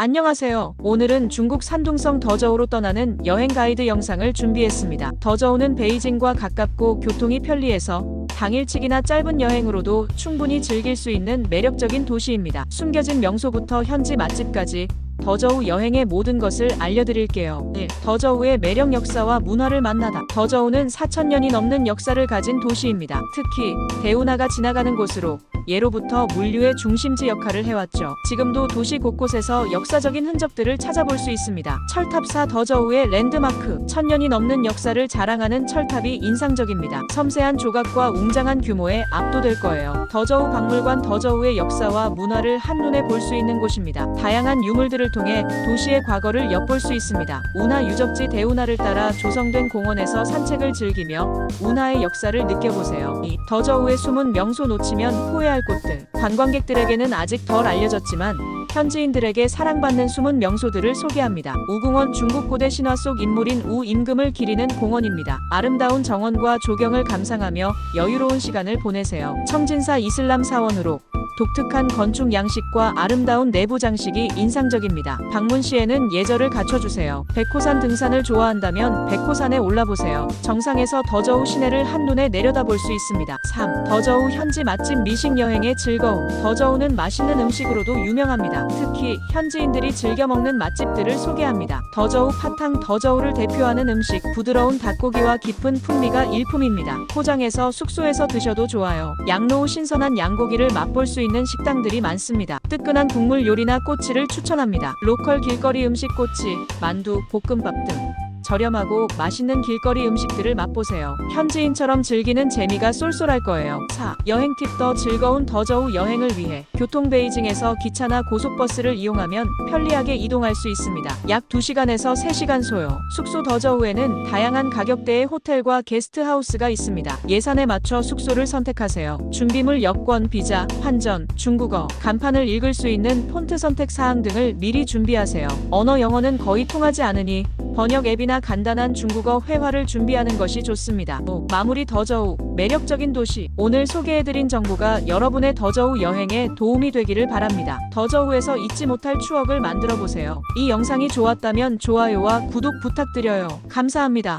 안녕하세요. 오늘은 중국 산둥성 더저우로 떠나는 여행 가이드 영상을 준비했습니다. 더저우는 베이징과 가깝고 교통이 편리해서 당일치기나 짧은 여행으로도 충분히 즐길 수 있는 매력적인 도시입니다. 숨겨진 명소부터 현지 맛집까지 더저우 여행의 모든 것을 알려드릴게요. 1. 더저우의 매력 역사와 문화를 만나다. 더저우는 4천년이 넘는 역사를 가진 도시입니다. 특히 대운하가 지나가는 곳으로 예로부터 물류의 중심지 역할을 해왔죠. 지금도 도시 곳곳에서 역사적인 흔적들을 찾아볼 수 있습니다. 철탑사 더저우의 랜드마크, 천년이 넘는 역사를 자랑하는 철탑이 인상적입니다. 섬세한 조각과 웅장한 규모에 압도될 거예요. 더저우 박물관 더저우의 역사와 문화를 한눈에 볼 수 있는 곳입니다. 다양한 유물들을 통해 도시의 과거를 엿볼 수 있습니다. 운하 유적지 대운하를 따라 조성된 공원에서 산책을 즐기며 운하의 역사를 느껴보세요. 이 더저우의 숨은 명소 놓치면 후회할 곳들. 관광객들에게는 아직 덜 알려졌지만 현지인들에게 사랑받는 숨은 명소들을 소개합니다. 우궁원 중국 고대 신화 속 인물인 우임금을 기리는 공원입니다. 아름다운 정원과 조경을 감상하며 여유로운 시간을 보내세요. 청진사 이슬람 사원으로 독특한 건축 양식과 아름다운 내부 장식이 인상적입니다. 방문 시에는 예절을 갖춰주세요. 백호산 등산을 좋아한다면 백호산에 올라보세요. 정상에서 더저우 시내를 한눈에 내려다볼 수 있습니다. 3. 더저우 현지 맛집 미식 여행의 즐거움. 더저우는 맛있는 음식으로도 유명합니다. 특히 현지인들이 즐겨 먹는 맛집들을 소개합니다. 더저우 파탕 더저우를 대표하는 음식 부드러운 닭고기와 깊은 풍미가 일품입니다. 포장해서 숙소에서 드셔도 좋아요. 양로우 신선한 양고기를 맛볼 수 있는 식당들이 많습니다. 뜨끈한 국물 요리나 꼬치를 추천합니다. 로컬 길거리 음식 꼬치, 만두, 볶음밥 등 저렴하고 맛있는 길거리 음식들을 맛보세요. 현지인처럼 즐기는 재미가 쏠쏠할 거예요. 4. 여행 팁 더 즐거운 더저우 여행을 위해 교통 베이징에서 기차나 고속버스를 이용하면 편리하게 이동할 수 있습니다. 약 2시간에서 3시간 소요. 숙소 더저우에는 다양한 가격대의 호텔과 게스트하우스가 있습니다. 예산에 맞춰 숙소를 선택하세요. 준비물 여권, 비자, 환전, 중국어, 간판을 읽을 수 있는 폰트 선택 사항 등을 미리 준비하세요. 언어 영어는 거의 통하지 않으니 번역 앱이나 간단한 중국어 회화를 준비하는 것이 좋습니다. 5. 마무리 더저우 매력적인 도시 오늘 소개해드린 정보가 여러분의 더저우 여행에 도움이 되기를 바랍니다. 더저우에서 잊지 못할 추억을 만들어 보세요. 이 영상이 좋았다면 좋아요와 구독 부탁드려요. 감사합니다.